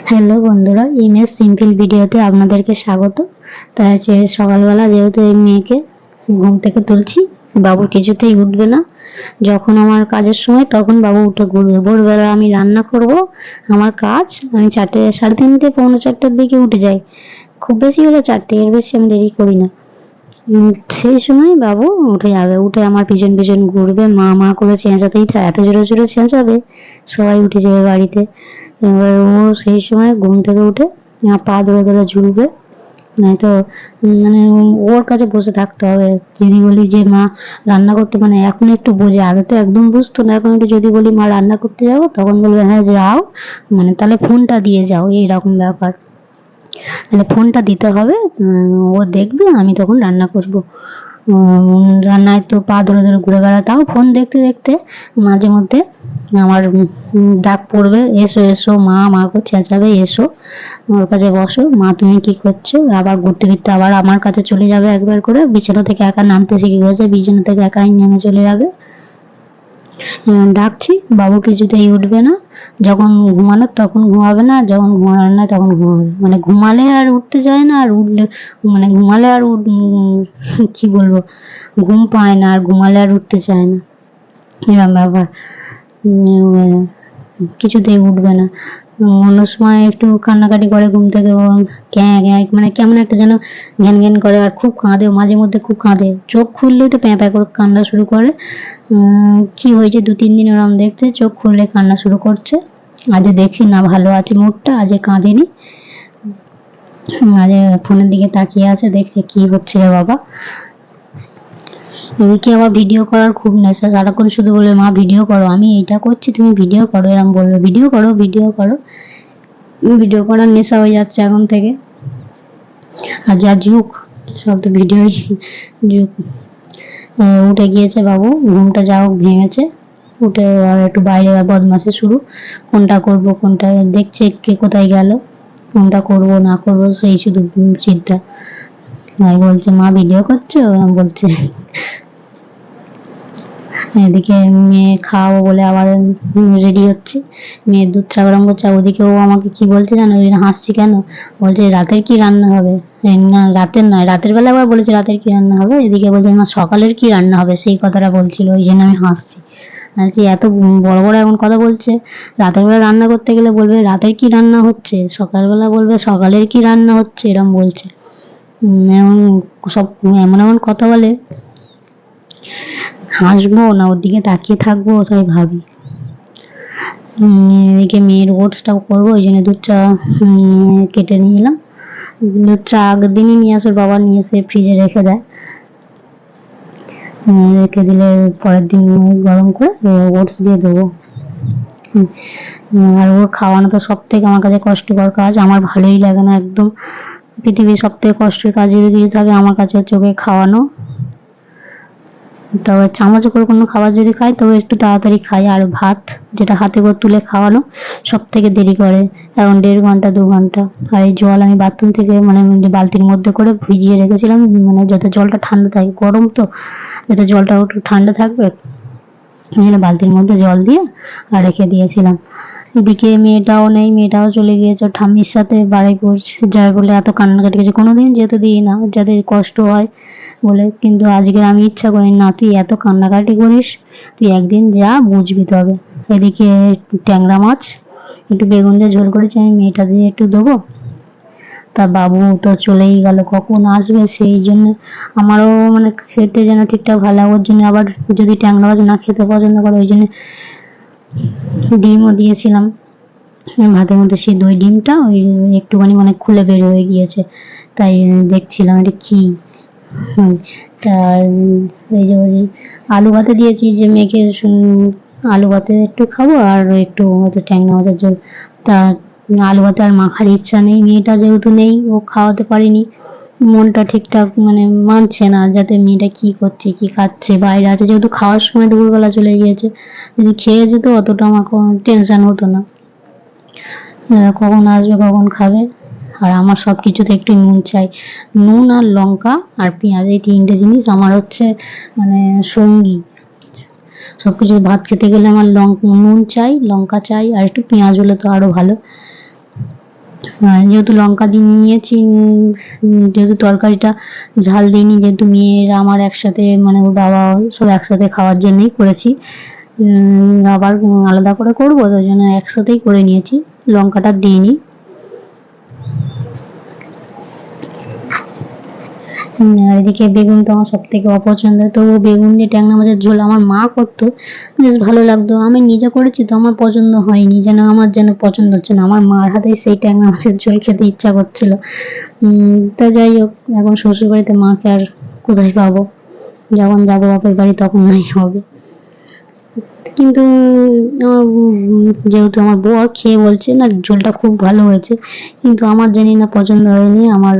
Hello বন্ধুরা image simple ভিডিওতে আপনাদেরকে স্বাগত। তাই হচ্ছে সকালবেলা যেহেতু এই মেয়েকে ঘুম থেকে তুলছি, বাবু কিছুতেই উঠবে না। যখন আমার কাজের সময়, তখন বাবু উঠে ঘুরবে। ভোরবেলা আমি রান্না করব, আমার কাজ, আমি চারটে, সাড়ে তিনটে, পৌনে চারটের দিকে উঠে যাই। খুব বেশি হলে চারটে, এর বেশি আমি দেরি করি না। সেই সময় বাবু উঠে যাবে, উঠে আমার পিছন পিছন ঘুরবে, মা মা করে চেঁচাতেই থাকে এত জোরে জোরে চেঁচাবে, সবাই উঠে যাবে বাড়িতে। এবার ও সেই সময় ঘুম থেকে উঠে পা ধরে ধরে ঝুলবে, নয়তো মানে ওর কাছে বসে থাকতে হবে। যদি বলি যে, মা, রান্না করতে মানে এখন একটু বোঝে, আগে তো একদম বুঝতো না, এখন একটু যদি বলি, মা, রান্না করতে যাব? তখন বলবে হ্যাঁ যাও। মানে তাহলে ফোনটা দিয়ে যাও, এইরকম ব্যাপার। তাহলে ফোনটা দিতে হবে। ও দেখবে, আমি তখন রান্না করব। রান্নায় তো পা ধরে ধরে ঘুরে বেড়ায়, তাও ফোন দেখতে দেখতে মাঝে মধ্যে আমার ডাক পড়বে, এসো এসো, মা মা করে চেঁচাবে, এসো, ওর কাছে বসো, মা তুমি কি করছ? আবার ঘুরতে ফিরতে আবার আমার কাছে চলে যাবে একবার করে, বিছানা থেকে একা নামতে শিখে গেছে, বিছানা থেকে একাই নেমে চলে যাবে। ডাকছি বাবু কিছুতেই উঠবে না, যখন ঘুমানো তখন ঘুমাবে না, যখন ঘুমানোর না তখন ঘুমাবে মানে ঘুমালে আর উঠতে চায় না, আর উঠলে মানে ঘুমালে আর কি বলব, ঘুম পায় না, আর ঘুমালে আর উঠতে চায় না। এরম ব্যাপার। কিছুতেই উঠবে না। অন্য সময় একটু কান্নাকাটি করে, ঘুম থেকে ক্যাঁ ক্যাঁ মানে কেমন একটা যেন ঘ্যান ঘ্যান করে আর খুব কাঁদে, মাঝে মধ্যে খুব কাঁদে। চোখ খুললেই তো প্যাঁ প্যাঁ করে কান্না শুরু করে। কি হয়েছে? দু, তিন দিন ওরম দেখছে, চোখ খুললে কান্না শুরু করছে। আজ দেখছি না, ভালো আছে মুডটা, আজ কাঁদেনি। আজ ফোনের দিকে তাকিয়ে আছে, দেখছে কি হচ্ছে রে বাবা। এদিকে আবার ভিডিও করার খুব নেশা? সারাক্ষণ শুধু বলবে মা ভিডিও করো। আমি এইটা করছি, তুমি ভিডিও করো এরকম বলবে। ভিডিও করো ভিডিও করো। ভিডিও করার নেশা হয়ে যাচ্ছে এখন থেকে। আর যা যুগ, সব তো ভিডিও যুগ। উঠে গিয়েছে বাবু, ঘুমটা যা হোক ভেঙেছে। উঠে আর একটু বাইরে আর বদমাশি শুরু। কোনটা করব, কোনটা দেখছে কে কোথায় গেল, কোনটা করব, না করব, সেই শুধু চিন্তা। ভাই বলছে, মা ভিডিও করছ? এরম বলছে, এদিকে মেয়ে খাওয়াবো বলে আবার রেডি হচ্ছে। মেয়ের দুধ গরম করছে ওদিকে ও আমাকে কি বলছে জানো? হাসছি কেন? বলছে, রাতের কি রান্না হবে? না, রাতের নয়, রাতের বেলা আবার বলেছে, রাতের কি রান্না হবে? এদিকে বলছে মা সকালের কি রান্না হবে? সেই কথাটা বলছিল, ওই জন্য আমি হাসছি। বলছি এত বড় বড় এখন কথা বলছে, রাতের বেলা রান্না করতে গেলে বলবে, রাতের কি রান্না হচ্ছে? সকালবেলা বলবে, সকালের কি রান্না হচ্ছে? এরম বলছে। সব এমন এমন কথা বলে। হাসবো না, ওর দিকে তাকিয়ে থাকব তাই ভাবি। এদিকে মেয়ের ওটসটাও করব, ওই জন্য দুধটা কেটে নিয়ে এলাম। দুধটা আগের দিনই নিয়ে আসে বাবা নিয়ে এসে ফ্রিজে রেখে দেয়। রেখে দিলে পরের দিন গরম করে ওটস দিয়ে দেবো। আর ওর খাওয়ানো তো সব থেকে আমার কাছে কষ্টকর কাজ, আমার ভালোই লাগে না একদম। পৃথিবীর সব থেকে কষ্টের কাজ যদি কিছু থাকে, আমার কাছে হচ্ছে ওকে খাওয়ানো। তবে চামচ করে কোনো খাবার যদি খাই, তবে একটু তাড়াতাড়ি খাই। আর ভাত, যেটা হাতে করে তুলে খাওয়ানো সব থেকে দেরি করে। এখন দেড় ঘণ্টা, দু ঘণ্টা। আর এই জল আমি বাথরুম থেকে মানে বালতির মধ্যে করে ভিজিয়ে রেখেছিলাম মানে যাতে জলটা ঠান্ডা থাকে, গরম তো, যাতে জলটা একটু ঠান্ডা থাকবে বালতির মধ্যে জল দিয়ে আর রেখে দিয়েছিলাম। এদিকে মেয়েটাও নেই, মেয়েটাও চলে গিয়েছে ঠাম্মির সাথে বাড়ি পড়ছে যাই বলে এত কান্নাকাটি করছে। কোনোদিন যেতে দিই না, যাতে কষ্ট হয় বলে। কিন্তু আজকে আমি ইচ্ছা করি না, তুই এত কান্নাকাটি করিস, তুই একদিন যা বুঝবি তবে। এদিকে ট্যাংরা মাছ, একটু বেগুন দিয়ে ঝোল করেছি, আমি মেয়েটা দিয়ে একটু দেবো তা বাবু তো চলেই গেল, কখন আসবে সেই জন্য আমারও মানে খেতে যেন ঠিকঠাক ভালো লাগে, ওর জন্য আবার যদি ট্যাংরা মাছ না খেতে পছন্দ করে, ওই জন্য ডিমও দিয়েছিলাম। ভাতের মধ্যে সেই দই ডিমটা ওই একটুখানি মানে খুলে বের হয়ে গিয়েছে। তাই দেখছিলাম এটা কি। তা যে আলু ভাতে দিয়েছি যে মেয়েকে আলু ভাতে একটু খাব আর একটু হয়তো ট্যাংরা মাছের ঝোল। তা, আলু ভাতে আর মাখার ইচ্ছা নেই, মেয়েটা যেহেতু নেই, ও খাওয়াতে পারিনি। মনটা ঠিকঠাক মানে মানছে না যাতে মেয়েটা কি করছে, কি খাচ্ছে, বাইরে আছে। যেহেতু খাওয়ার সময় দুপুরবেলা চলে গিয়েছে, যদি খেয়ে যেত অতটা আমার কোনো টেনশন হতো না। কখন আসবে, কখন খাবে, আর আমার সব কিছুতে একটু নুন চাই। নুন আর লঙ্কা আর পেঁয়াজ, এই তিনটে জিনিস আমার হচ্ছে মানে সঙ্গী। সব কিছু ভাত খেতে গেলে আমার লঙ্কা নুন চাই, লঙ্কা চাই, আর একটু পেঁয়াজ হলে তো আরও ভালো। যেহেতু লঙ্কা দিয়ে নিয়েছি যেহেতু তরকারিটা ঝাল দিইনি, যেহেতু মেয়েরা আমার একসাথে মানে ওর বাবা সব একসাথে খাওয়ার জন্যই করেছি আবার আলাদা করে করব তো জন্য একসাথেই করে নিয়েছি, লঙ্কাটা দিইনি হুম, আর এদিকে বেগুন তো আমার সব থেকে অপছন্দ। তো বেগুন দিয়ে ট্যাংরা মাছের ঝোল আমার মা করতো। বেশ ভালো লাগতো। আমি নিজে করেছি তো আমার পছন্দ হয়নি। যেন আমার যেন পছন্দ হচ্ছে না। আমার মার হাতে সেই ট্যাংরা মাছের ঝোল খেতে ইচ্ছা করছিল। তা যাই হোক, এখন শ্বশুরবাড়িতে মাকে আর কোথায় পাবো? যখন যাব বাপের বাড়ি তখন নাই হবে। কিন্তু যেহেতু আমার বউ আর খেয়ে বলছে, না, ঝোলটা খুব ভালো হয়েছে, কিন্তু আমার জানি না পছন্দ হয়নি, আমার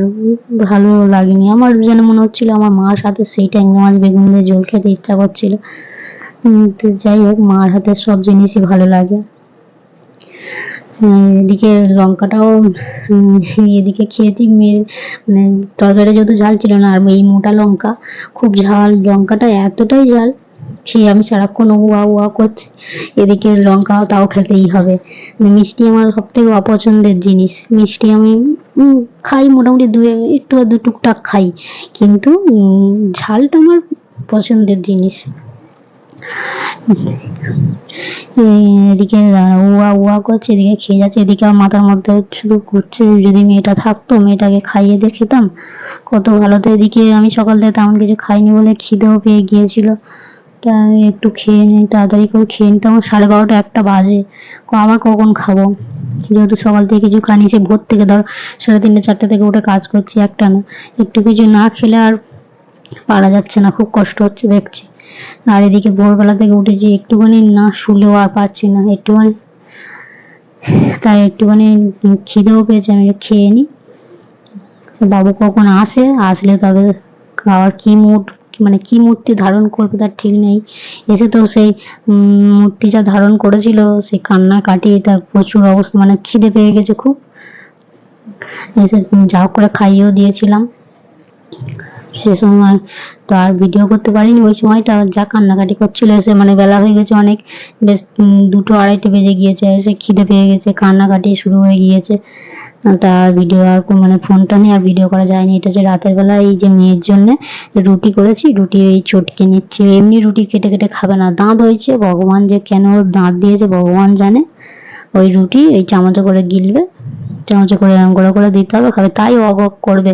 ভালো লাগেনি। আমার যেন মনে হচ্ছিল আমার মার হাতে সেই ট্যাংরা মাছ বেগুন দিয়ে ঝোল খেতে ইচ্ছা করছিল। তো যাই হোক, মার হাতের সব জিনিসই ভালো লাগে। এদিকে লঙ্কাটাও এদিকে খেয়েছি, মেয়ে মানে তরকারিটা যেহেতু ঝাল ছিল না, আর এই মোটা লঙ্কা, খুব ঝাল, লঙ্কাটা এতটাই ঝাল খেয়ে আমি সারাক্ষণ উয়া উয়া করছি। এদিকে লঙ্কা তাও খেতেই হবে। মানে মিষ্টি আমার সব থেকে অপছন্দের জিনিস। মিষ্টি আমি খাই মোটামুটি দু একটু দু টুকটাক খাই। কিন্তু ঝালটা আমার পছন্দের জিনিস। এদিকে উয়া উয়া করছে, এদিকে খেয়ে যাচ্ছে, এদিকে আমার মাথার মধ্যে শুধু ঘুরছে। যদি মেয়েটা থাকতো, মেয়েটাকে খাইয়ে দিয়ে খেতাম কত ভালো তো এদিকে আমি সকাল থেকে তেমন কিছু খাইনি বলে খিদেও পেয়ে গিয়েছিল। তা আমি একটু খেয়ে নিই, তাড়াতাড়ি করে খেয়ে নিতে আমার সাড়ে বারোটা একটা বাজে। আবার কখন খাব? যেহেতু সকাল থেকে কিছু খাইনি সে ভোর থেকে ধর সাড়ে তিনটে, চারটে থেকে উঠে কাজ করছি, একটা না। একটু কিছু না খেলে আর পারা যাচ্ছে না, খুব কষ্ট হচ্ছে দেখছি। আর এদিকে ভোরবেলা থেকে উঠেছি, একটুখানি না শুলেও আর পারছি না, একটুখানি। তাই একটুখানি খিদেও পেয়েছে, আমি খেয়ে নিই। বাবু কখন আসে? আসলে তবে খাওয়ার কি মুড মানে কি মূর্তি ধারণ করবে তার ঠিক নেই। এসে তো সেই মূর্তি যা ধারণ করেছিল, সেই কান্না কাটিয়ে তার প্রচুর অবস্থা মানে খিদে পেয়ে গেছে খুব। এসে যা করে খাইয়েও দিয়েছিলাম। সে সময় তো আর ভিডিও করতে পারিনি, ওই সময়টা যা কান্নাকাটি করছিল, এসে মানে বেলা হয়ে গেছে অনেক। বেশ দুটো আড়াইটে বেজে গিয়েছে, এসে খিদে পেয়ে গেছে, কান্নাকাটি শুরু হয়ে গিয়েছে। তার ভিডিও আর মানে ফোনটা নিয়ে আর ভিডিও করা যায়নি। এটা হচ্ছে রাতের বেলা এই যে মেয়ের জন্য রুটি করেছি, রুটি এই চটকে নিচ্ছে। এমনি রুটি কেটে কেটে খাবে না। দাঁত হয়েছে, ভগবান যে কেন দাঁত দিয়েছে ভগবান জানে। ওই রুটি এই চামচে করে গিলবে, চামচে করে এরকম করে করে দিতে হবে, খাবে, তাই অগ করবে।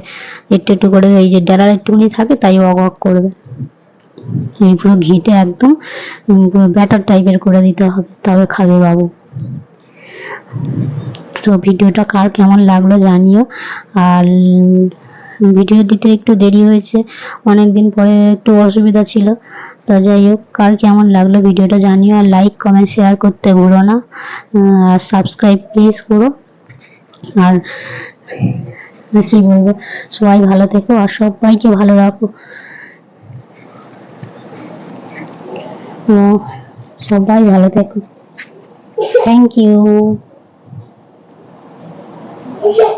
একটু একটু করে এই যে ডেলার একটুখানি থাকে, তাই অগ করবে। এই পুরো ঘিটে একদম ব্যাটার টাইপের করে দিতে হবে, তবে খাবে বাবু। তো ভিডিওটা কার কেমন লাগল জানিও। আর ভিডিও দিতে একটু দেরি হয়েছে অনেক দিন পরে একটু অসুবিধা ছিল। তো যাই হোক কার কেমন লাগল ভিডিওটা জানিও আর লাইক কমেন্ট শেয়ার করতে ভুলো না। আর সাবস্ক্রাইব প্লিজ করো। আর কি বলব, সবাই ভালো থেকো আর সবাইকে ভালো রাখো। সবাই ভালো থেকো। Thank you Hallelujah.